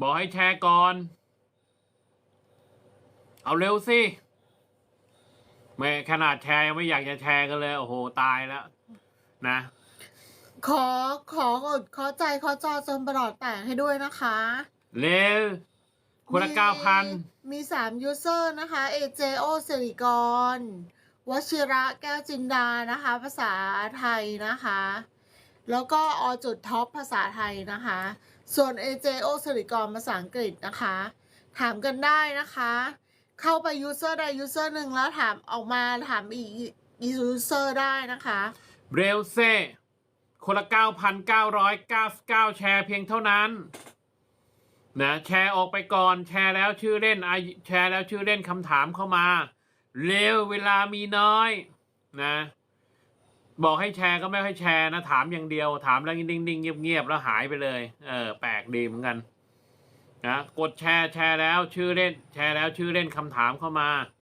บอกให้แชร์ก่อน เอาเร็วสิไม่ขนาดแชร์ยังไม่อยากจะแชร์กันเลย โอ้โห ตายแล้ว นะ ขอขอกดขอใจขอจอจนประหลอดแตกให้ด้วยนะคะ เร็วคนละเก้าพันมีสามยูเซอร์นะคะ AJO สิริกรวชิระแก้วจินดานะคะ ภาษาไทยนะคะ แล้วก็อจุดท็อปภาษาไทยนะคะ ส่วน AJO สิริกรภาษาอังกฤษนะคะ ถามกันได้นะคะ เข้าไปยูเซอร์ใดยูเซอร์หนึ่งแล้วถามออกมาถามอีกยูเซอร์ได้นะคะเร็วเซ่คนละเก้าพันเก้าร้อยเก้าเก้าแชร์เพียงเท่านั้นนะแชร์ออกไปก่อนแชร์แล้วชื่อเล่นแชร์แล้วชื่อเล่นคำถามเข้ามา เร็วเวลามีน้อยนะ บอกให้แชร์ก็ไม่ให้แชร์นะถามอย่างเดียว ถามแล้วนิ่งๆเงียบๆแล้วหายไปเลย เออ แปลกดีเหมือนกันนะกดแชร์แชร์แล้วชื่อเล่น แชร์แล้วชื่อเล่นคำถามเข้ามา